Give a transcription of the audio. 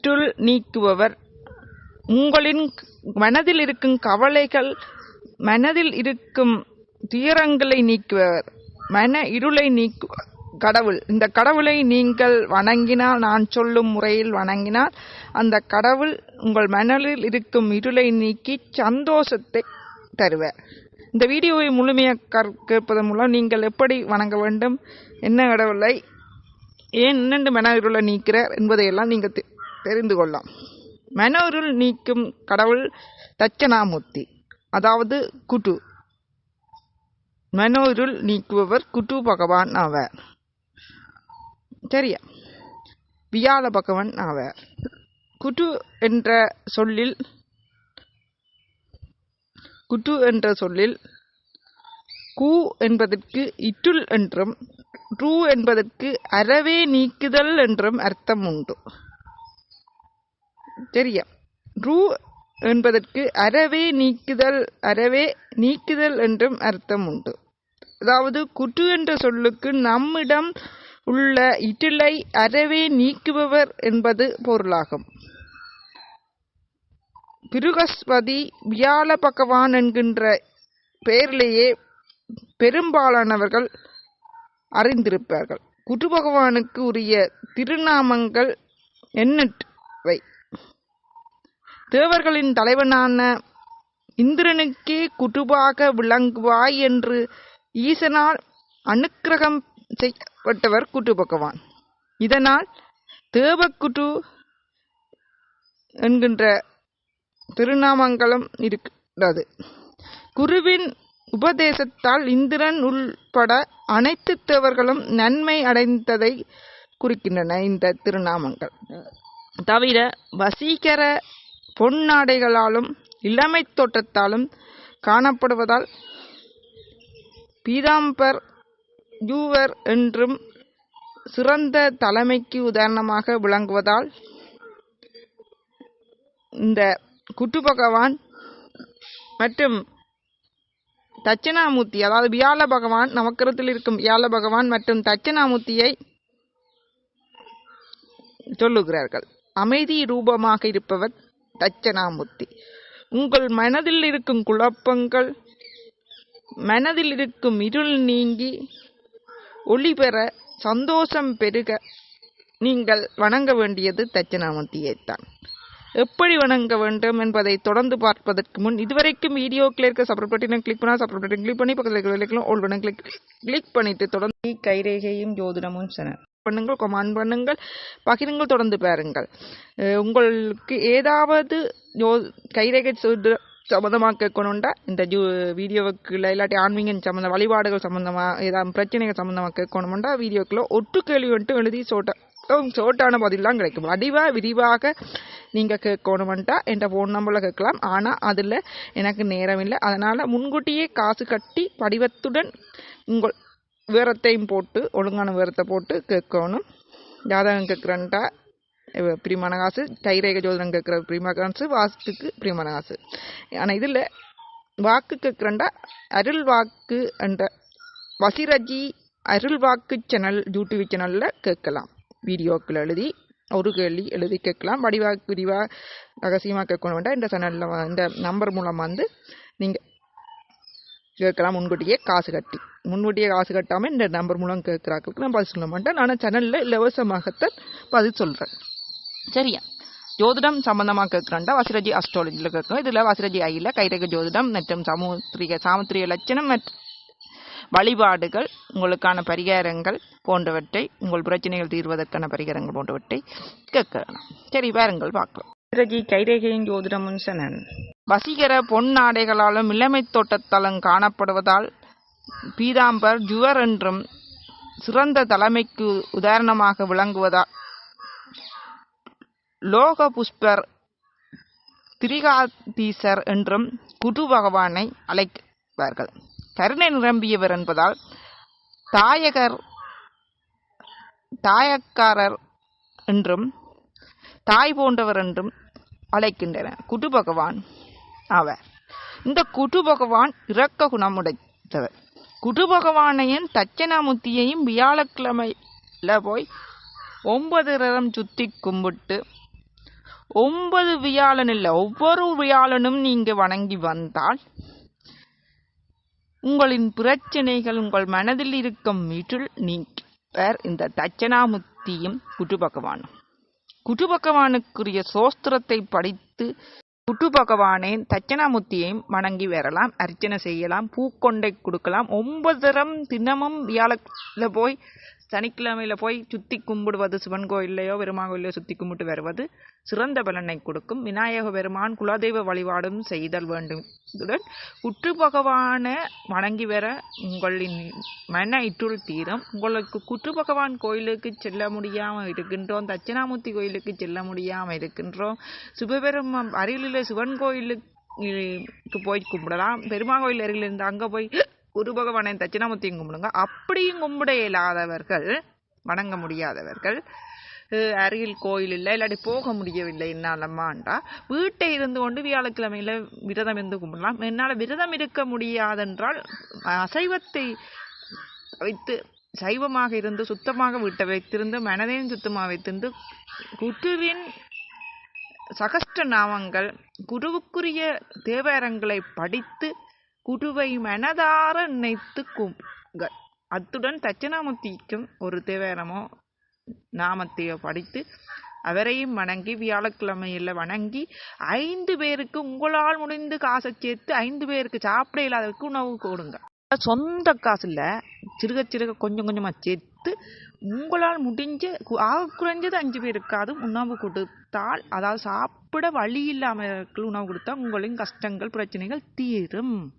இருள் நீக்குபவர். உங்களின் மனதில் இருக்கும் கவலைகள் மனதில் இருக்கும் துயரங்களை நீக்குபவர். மன இருளை நீக்கு கடவுள். இந்த கடவுளை நீங்கள் வணங்கினால் நான் சொல்லும் முறையில் வணங்கினால் அந்த கடவுள் உங்கள் மனதில் இருக்கும் இருளை நீக்கி சந்தோஷத்தை தருவார். இந்த வீடியோவை முழுமையாக கற்- மூலம் நீங்கள் எப்படி வணங்க வேண்டும்? என்ன கடவுளை ஏன் என்னென்று மன இருளை நீக்கிறார் என்பதையெல்லாம் நீங்கள் தெரிந்து கொள்ளலாம். மனோருள் நீக்கும் கடவுள் தட்சணாமூர்த்தி அதாவது குட்டு. மனோருள் நீக்குபவர் குட்டு பகவான் ஆவார். சரியா? வியாழ பகவான் ஆவார். குட்டு என்ற சொல்லில் குட்டு என்ற சொல்லில் கு என்பதற்கு இட்டுள் என்றும் ரூ என்பதற்கு அறவே நீக்குதல் என்றும் அர்த்தம் உண்டு. சரியா ரூ என்பதற்கு அறவே நீக்குதல் அறவே நீக்குதல் என்றும் அர்த்தம் உண்டு. அதாவது குட்டு என்ற சொல்லுக்கு நம்மிடம் உள்ள இட்டிலை அறவே நீக்குபவர் என்பது பொருளாகும். பிருகஸ்பதி வியாழ பகவான் என்கின்ற பெயரிலேயே பெரும்பாலானவர்கள் அறிந்திருப்பார்கள். குரு பகவானுக்கு உரிய திருநாமங்கள் எண்ணற்றவை. தேவர்களின் தலைவனான இந்திரனுக்கே குட்டுபாக விளங்குவாய் என்று ஈசனால் அனுக்கிரகம் செய்யப்பட்டவர் குட்டு பகவான் இதனால் தேவக்குட்டு என்கின்ற திருநாமங்களும் இருக்கிறது குருவின் உபதேசத்தால் இந்திரன் உள்பட அனைத்து தேவர்களும் நன்மை அடைந்ததை குறிக்கின்றன இந்த திருநாமங்கள். தவிர வசீகர பொன்னாடைகளாலும் இளமைத் தோற்றத்தாலும் காணப்படுவதால் பீதாம்பர் யூவர் என்றும் சிறந்த தலைமைக்கு உதாரணமாக விளங்குவதால் இந்த குட்டு பகவான் மற்றும் தட்சிணாமூர்த்தி அதாவது வியாழ பகவான் நவக்கிரத்தில் இருக்கும் வியாழ பகவான் மற்றும் தட்சிணாமூர்த்தியை சொல்லுகிறார்கள். அமைதி ரூபமாக இருப்பவர் தட்சணாமூர்த்தி உங்கள் மனதில் இருக்கும் குழப்பங்கள் மனதில் இருக்கும் இருள் நீங்கி ஒளி பெற சந்தோஷம் பெருக நீங்கள் வணங்க வேண்டியது தட்சிணாமூர்த்தியைத்தான் எப்படி வணங்க வேண்டும் என்பதை தொடர்ந்து பார்ப்பதற்கு முன் இதுவரைக்கும் வீடியோக்கில் இருக்க சப்ரேட் பட்டினம் கிளிக் பண்ணால் சப்ரேட் பட்டன் கிளிக் பண்ணி பக்கத்தில் இருக்கிற விலைக்கெல்லாம் கிளிக் கிளிக் பண்ணிட்டு தொடர்ந்து கைரேகையும் ஜோதிடமும் சேனல் பண்ணுங்கள் கொமான் பண்ணுங்கள் பகிருங்கள் தொடர்ந்து பாருங்கள். உங்களுக்கு ஏதாவது ஜோ கைரேகை ஜோதிட சம்மந்தமாக கேட்கணுண்டா இந்த ஜூ வீடியோவுக்குள்ள இல்லாட்டி ஆன்மீகம் சம்மந்த வழிபாடுகள் சம்மந்தமாக ஏதாவது பிரச்சனைகள் சம்மந்தமாக கேட்கணுமெண்டா வீடியோக்குள்ள ஒட்டு கேள்வி வந்துட்டு எழுதி சோட்ட சோட்டான பதிலாம் கிடைக்கும். வடிவாக விரிவாக நீங்கள் கேட்கணுமெண்டா என்ற ஃபோன் நம்பரில் கேட்கலாம். ஆனால் அதில் எனக்கு நேரம் இல்லை. அதனால் முன்கூட்டியே காசு கட்டி படிவத்துடன் உங்கள் விரத்தையும் போட்டு ஒழுங்கான விரத்தை போட்டு கேட்கணும். ஜாதகம் கேட்குறன்ட்டா பிரியமான காசு தைரேக ஜோதிடம் கேட்குற பிரியமான காசு வாஸ்துக்கு பிரியமான காசு ஆனால் இதில் வாக்கு கேட்குறண்டா அருள் வாக்கு என்ற வசிரஜி அருள் வாக்கு சேனல் யூடியூப் சேனலில் கேட்கலாம். வீடியோக்கள் எழுதி ஒரு கேள்வி எழுதி கேட்கலாம். வடிவாக விரிவாக ரகசியமாக கேட்கணும் வேண்டாம் இந்த சேனலில் இந்த நம்பர் மூலமாக வந்து நீங்கள் கேட்கலாம் முன்கூட்டியே காசு கட்டி. முன்கூட்டியே காசு கட்டாமல் இந்த நம்பர் மூலம் கேட்குறாக்களுக்கு நான் பதில் சொல்ல மாட்டேன். நான் சேனலில் இலவசமாகத்தான் பதில் சொல்கிறேன் சரியா? ஜோதிடம் சம்பந்தமாக கேட்குறாண்டா? வசிரஜி அஸ்ட்ராலஜியில் கேட்கணும் இதில் வசிரஜி ஐயில் கைரக ஜோதிடம் மற்றும் சமுத்திரிக சாமுத்திரிய லட்சணம் மற்றும் வழிபாடுகள் உங்களுக்கான பரிகாரங்கள் போன்றவற்றை உங்கள் பிரச்சனைகள் தீர்வதற்கான பரிகாரங்கள் போன்றவற்றை கேட்கலாம். சரி பாருங்கள் பார்க்கலாம். வசிரஜி கைரேகையின் ஜோதிடம் சனன். வசீகர பொன்னாடைகளாலும் இளமை தோட்டத்தாலும் காணப்படுவதால் பீதாம்பர் ஜுவர் என்றும் சிறந்த தலைமைக்கு உதாரணமாக விளங்குவதால் லோக புஷ்பர் திரிகாதீசர் என்றும் குரு பகவானை அழைப்பார்கள். கருணை நிரம்பியவர் என்பதால் தாயகர் தாயக்காரர் என்றும் தாய் போன்றவர் என்றும் அழைக்கின்றனர். குரு பகவான் ஆவார் இந்த குரு பகவான் இரக்க குணமுடைத்தவர் குரு பகவானையும் தட்சணாமுத்தியையும் வியாழக்கிழமையில் போய் ஒன்பது ரதம் சுத்தி கும்பிட்டு ஒன்பது வியாழன் இல்லை ஒவ்வொரு வியாழனும் நீங்க வணங்கி வந்தால் உங்களின் பிரச்சனைகள் உங்கள் மனதில் இருக்கும் வீட்டில் நீக்கர் இந்த தட்சணாமுத்தியும் குரு பகவானும். குரு பகவானுக்குரிய சோஸ்திரத்தை படித்து குரு பகவானே தட்சணாமுத்தியையும் வணங்கி வரலாம் அர்ச்சனை செய்யலாம் பூக்கொண்டை கொடுக்கலாம். ஒன்பது தரம் தினமும் வியாழத்தில் போய் சனிக்கிழமையில் போய் சுற்றி கும்பிடுவது சிவன் கோயிலையோ பெருமாள் கோயிலையோ சுற்றி கும்பிட்டு வருவது சிறந்த பலனை கொடுக்கும். விநாயக பெருமான் குலதெய்வ வழிபாடும் செய்தல் வேண்டும். இதுடன் குற்று பகவானை வணங்கி வர உங்களின் மன இற்றுள் தீரும். உங்களுக்கு குற்று பகவான் கோயிலுக்கு செல்ல முடியாமல் இருக்கின்றோம். தட்சிணாமூர்த்தி கோயிலுக்கு செல்ல முடியாமல் இருக்கின்றோம். சிவபெருமான் அருகிலுள்ள சிவன் கோயிலுக்கு போய் கும்பிடலாம். பெருமாள் கோயில் அருகில் இருந்து அங்கே போய் குரு பகவானை தட்சிணாமூர்த்தியும் கும்பிடுங்க. அப்படியும் கும்பிட இயலாதவர்கள் வணங்க முடியாதவர்கள் அருகில் கோயில் இல்லை இல்லாட்டி போக முடியவில்லை என்னாலம்மாண்டா வீட்டை இருந்து கொண்டு வியாழக்கிழமையில் விரதம் இருந்து கும்பிடலாம். என்னால் விரதம் இருக்க முடியாதென்றால் அசைவத்தை வைத்து சைவமாக இருந்து சுத்தமாக வீட்டை வைத்திருந்து மனதையும் சுத்தமாக வைத்திருந்து குருவின் சகஸ்ட நாமங்கள் குருவுக்குரிய தேவாரங்களை படித்து குருவை மனதார நினைத்து கும்புங்க அத்துடன் தட்சிணாமூர்த்திக்கும் ஒரு தேவாரமோ நாமத்தையோ படித்து அவரையும் வணங்கி வியாழக்கிழமையில் வணங்கி ஐந்து பேருக்கு உங்களால் முடிந்து காசை சேர்த்து ஐந்து பேருக்கு சாப்பிட இல்லாதவருக்கு உணவு கொடுங்க. சொந்த காசில் சிறுக சிறுக கொஞ்சம் கொஞ்சமாக சேர்த்து உங்களால் முடிஞ்ச கு- ஆக குறைஞ்சது அஞ்சு பேருக்காவது உணவு கொடுத்தால் அதாவது சாப்பிட வழி இல்லாமல் உணவு கொடுத்தா உங்களின் கஷ்டங்கள் பிரச்சனைகள் தீரும்.